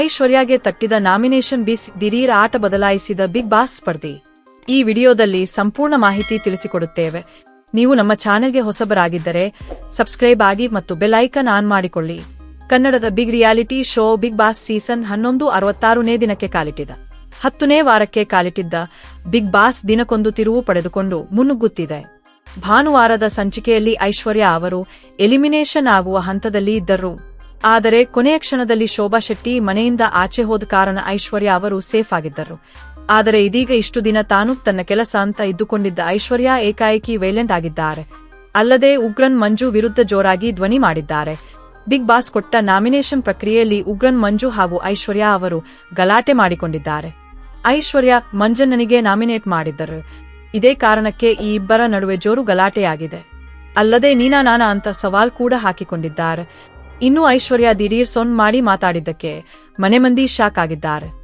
ಐಶ್ವರ್ಯಾಗೆ ತಟ್ಟಿದ nomination ಬಿಸ್ ದಿಢೀರ್ ಆಟ ಬದಲಾಯಿಸಿದ ಬಿಗ್ ಬಾಸ್ ಸ್ಪರ್ಧಿ. ಈ ವಿಡಿಯೋದಲ್ಲಿ ಸಂಪೂರ್ಣ ಮಾಹಿತಿ ತಿಳಿಸಿಕೊಡುತ್ತೇವೆ. ನೀವು ನಮ್ಮ ಚಾನೆಲ್ಗೆ ಹೊಸಬರಾಗಿದ್ದರೆ ಸಬ್ಸ್ಕ್ರೈಬ್ ಆಗಿ ಮತ್ತು ಬೆಲ್ ಐಕನ್ ಆನ್ ಮಾಡಿಕೊಳ್ಳಿ. ಕನ್ನಡದ big reality show big boss season ಹನ್ನೊಂದು ಅರವತ್ತಾರನೇ ದಿನಕ್ಕೆ ಕಾಲಿಟ್ಟಿದ. ಹತ್ತನೇ ವಾರಕ್ಕೆ ಕಾಲಿಟ್ಟಿದ್ದ ಬಿಗ್ ಬಾಸ್ ದಿನಕ್ಕೊಂದು ತಿರುವು ಪಡೆದುಕೊಂಡು ಮುನ್ನುಗ್ಗುತ್ತಿದೆ. ಭಾನುವಾರದ ಸಂಚಿಕೆಯಲ್ಲಿ ಐಶ್ವರ್ಯ ಅವರು ಎಲಿಮಿನೇಷನ್ ಆಗುವ ಹಂತದಲ್ಲಿ ಇದ್ದರು. ಆದರೆ ಕೊನೆಯ ಕ್ಷಣದಲ್ಲಿ ಶೋಭಾ ಶೆಟ್ಟಿ ಮನೆಯಿಂದ ಆಚೆ ಹೋದ ಕಾರಣ ಐಶ್ವರ್ಯ ಅವರು ಸೇಫ್ ಆಗಿದ್ದರು. ಆದರೆ ಇದೀಗ ಇಷ್ಟು ದಿನ ತಾನು ತನ್ನ ಕೆಲಸ ಅಂತ ಇದ್ದುಕೊಂಡಿದ್ದ ಐಶ್ವರ್ಯ ಏಕಾಏಕಿ ವೈಲೆಂಟ್ ಆಗಿದ್ದಾರೆ. ಅಲ್ಲದೆ ಉಗ್ರನ್ ಮಂಜು ವಿರುದ್ಧ ಜೋರಾಗಿ ಧ್ವನಿ ಮಾಡಿದ್ದಾರೆ. ಬಿಗ್ ಬಾಸ್ ಕೊಟ್ಟ ನಾಮಿನೇಷನ್ ಪ್ರಕ್ರಿಯೆಯಲ್ಲಿ ಉಗ್ರನ್ ಮಂಜು ಹಾಗೂ ಐಶ್ವರ್ಯ ಅವರು ಗಲಾಟೆ ಮಾಡಿಕೊಂಡಿದ್ದಾರೆ. ಐಶ್ವರ್ಯ ಮಂಜನ್ನನಿಗೆ ನಾಮಿನೇಟ್ ಮಾಡಿದ್ದರು. ಇದೇ ಕಾರಣಕ್ಕೆ ಈ ಇಬ್ಬರ ನಡುವೆ ಜೋರು ಗಲಾಟೆಯಾಗಿದೆ. ಅಲ್ಲದೆ ನೀನಾ ನಾನಾ ಅಂತ ಸವಾಲ್ ಕೂಡ ಹಾಕಿಕೊಂಡಿದ್ದಾರೆ. ಇನ್ನು ಐಶ್ವರ್ಯ ದಿಢೀರ್ ಸೊನ್ ಮಾಡಿ ಮಾತಾಡಿದ್ದಕ್ಕೆ ಮನೆ ಮಂದಿ ಶಾಕ್ ಆಗಿದ್ದಾರೆ.